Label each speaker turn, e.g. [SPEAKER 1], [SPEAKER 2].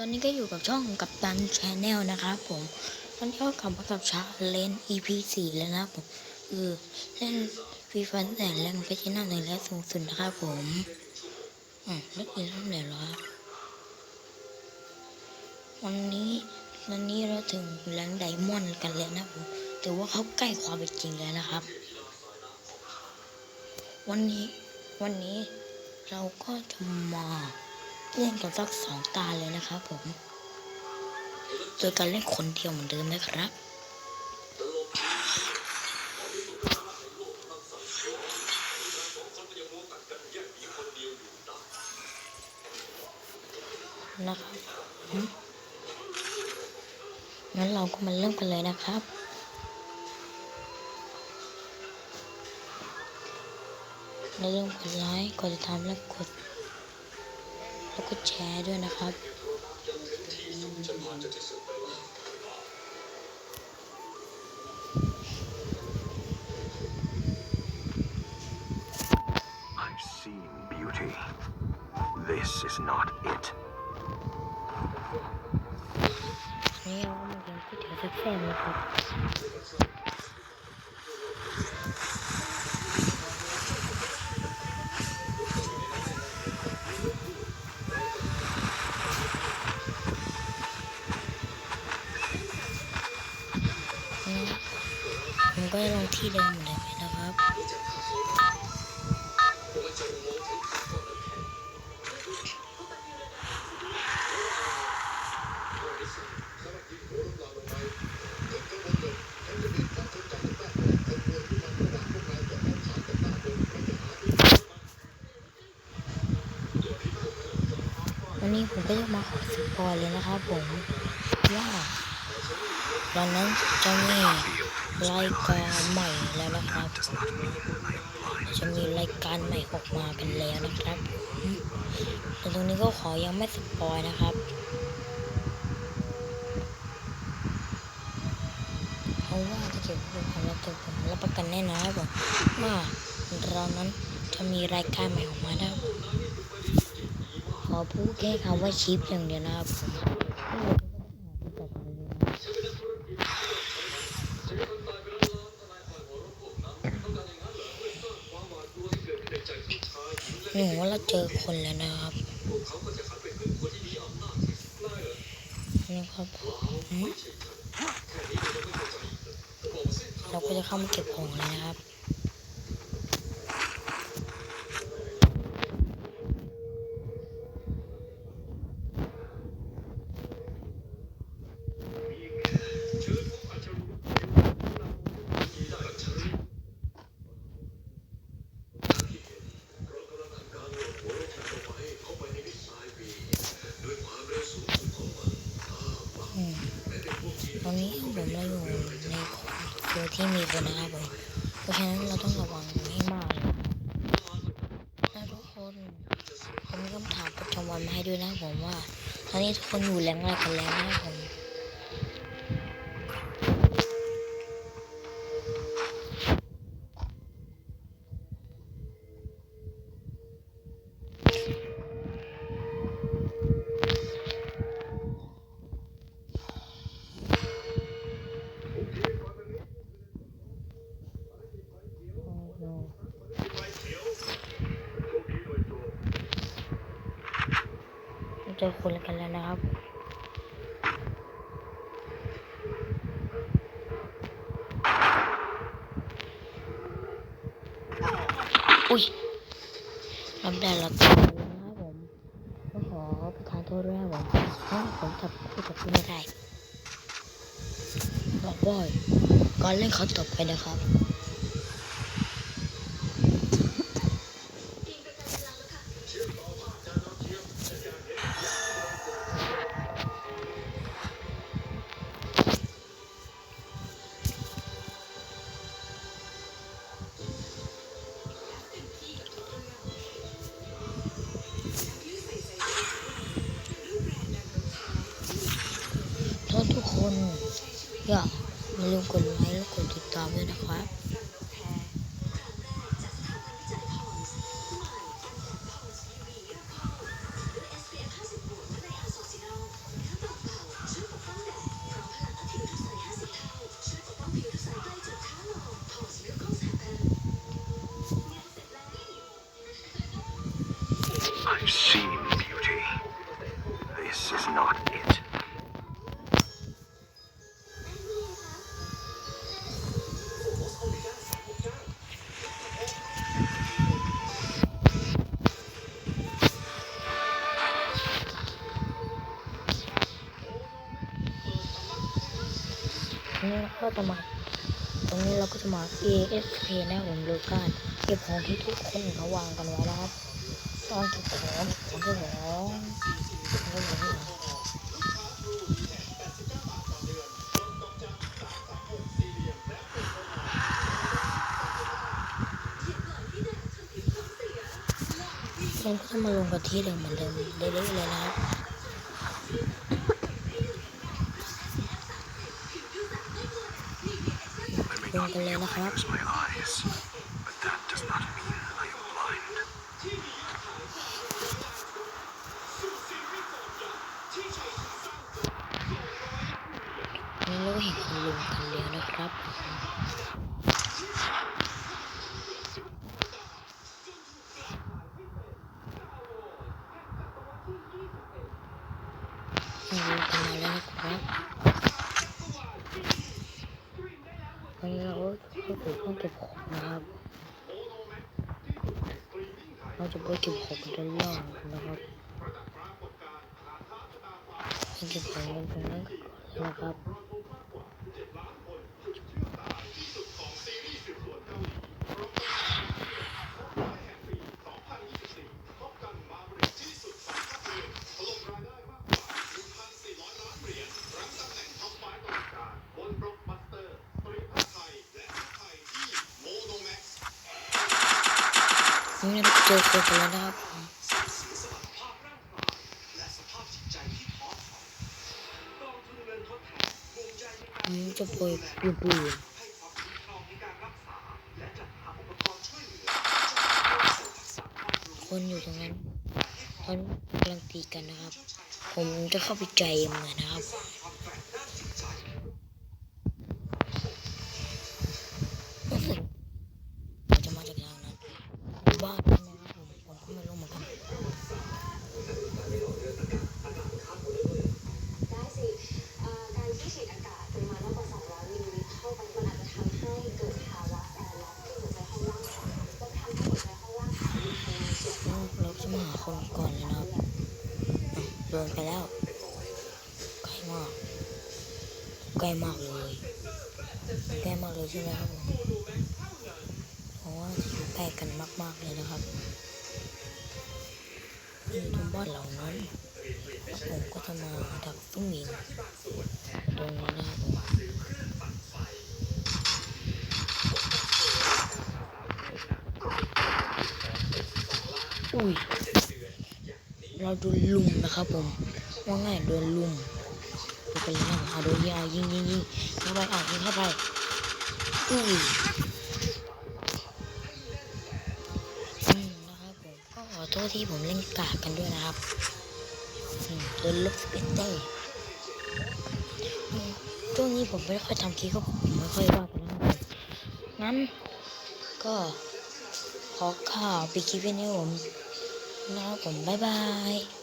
[SPEAKER 1] ตอนนี้ก็อยู่กับช่องกับตันชาแนลนะครับผม ตอนนี้ก็กลับมากับชาเลน EP สี่แล้วนะผมเออเล่นฟรีฟันแต่แรงไปที่หน้าหนึ่งและสูงสุดนะครับผมอืมเล่นอีกรอบไหนแล้วครับวันนี้วันนี้เราถึงแรงไดมอนด์กันแล้วนะผมแต่ว่าเขาใกล้ความเป็นจริงแล้วนะครับ วันนี้วันนี้เราก็จะมา เล่นกันสักสองตาเลยนะครับผมโดยการเล่นคนเดียวเหมือนเดิมนะครับนะครับงั้นเราก็มาเริ่มกันเลยนะครับอย่าลืมกดไลค์ กดติดตามและกด แล้วก็แชร์ด้วยนะครับ
[SPEAKER 2] I've seen beauty. This is not it.
[SPEAKER 1] นี่เราก็มาเรียนก๋วยเตี๋ยวแซ่บๆนะครับ ก็ลงที่เดิมเลยนะครับ วันนี้ผมก็จะมาขอสปอยเลยนะครับผมว่าวันนั้นจะมี รายการใหม่แล้วนะครับ จะมีรายการใหม่ออกมากันแล้วนะครับแต่ตรงนี้ก็ขอยังไม่สปอยนะครับ เพราะว่าถ้าเกิดพูดความลับตัวผมรับประกันแน่นอนครับผมว่าเรานั้นจะมีรายการใหม่ออกมานะครับขอพูดแค่คำว่าชิปอย่างเดียวนะครับผมไม่เหลือก็ต้องหาที่จัดการเลยนะ หนูว่าเราเจอคนแล้วนะครับนี่ครับอืมเราก็จะเข้ามาเก็บของเลยนะครับ อืมตอนนี้ผมเราอยู่ในคือที่มีคนนะครับผม เราต้องระวังให้มากนะทุกคนผมมีคำถามประจำวันมาให้ด้วยนะผมว่า ตอนนี้ทุกคนอยู่แรงอะไรกันแล้วนะผม เจอคนกันแล้วนะครับอุ้ยรับได้รับได้นะครับผมก็ขอประทานโทษด้วยครับผมเพราะผมจับคู่กับคุณไม่ได้บอกบ่อยก่อนเล่นเขาตบไปนะครับ ถ้าทุกคนอยากอย่าลืมกดไลค์และกดติดตามด้วยนะครับ I've จะมา ตรงนี้เราก็จะมา ASK นะผมโดยการเก็บของที่ทุกคนเขาวางกันไว้นะครับ ตองเก็บของของเก็บของเก็บของผมก็จะมาลงกันที่เดิมเหมือนเดิมเรื่อยๆเลยนะครับ
[SPEAKER 2] my eyes, but that does not mean I am blind.
[SPEAKER 1] นี่เราก็เห็นคุณลุงกันแล้วนะครับคุณลุงกันมาแล้วนะครับตอนนี้เราก็จะต้องเก็บของ นะครับเราจะไปเก็บของด้านล่างนะครับไปเก็บของตรงนั้นก่อนนะครับ นี่เราเจอคนกันแล้วนะครับผมผมจะปล่อยปูปูคนอยู่ตรงนั้นเขากำลังตีกันนะครับ ผมจะเข้าไปใจมันนะครับ รู้สึกมันจะมาจากทางนั้นบ้านนั่นนะครับผมผมก็ไม่รู้เหมือนกัน
[SPEAKER 3] ได้สิเอ่อการที่ฉีดอากาศปริมาณมากกว่า 200 มิลลิลิตรเข้าไปมันอาจจะทำให้เกิดภาวะแอร์ล็อกที่หัวใจห้องล่างขาดและทำให้หัวใจห้องล่างขาดมีพลังเสียด
[SPEAKER 1] เราเราจะมาหาคนก่อนเลยนะครับอะโดนไปแล้วใกล้มากใกล้มากเลยใกล้มากเลยใช่ไหมครับผมเพราะว่าจะอยู่ใกล้กันมาก ๆเลยนะครับนี่ตรงบ้านเหล่านั้นแล้วผมก็จะมาดักตุ้งหญิงตรงนี้นะครับผมอุ้ย เราโดนลุมนะครับผมว่าง่ายโดนลุมดูไปเลยนะเอาโดนยิงเอายิงยิงยิงเข้าไปเอายิงเข้าไปอุ้ยนะครับผมก็ขอโทษที่ผมเล่นกากกันด้วยนะครับอืมโดนลบสเปกเตอร์ช่วงนี้ผมไม่ค่อยทำคลิปก็ผมไม่ค่อยว่ากันนะครับงั้นก็ขอข่าวไปดคลิปไว้นี้ผม นะครับผมบ๊ายบาย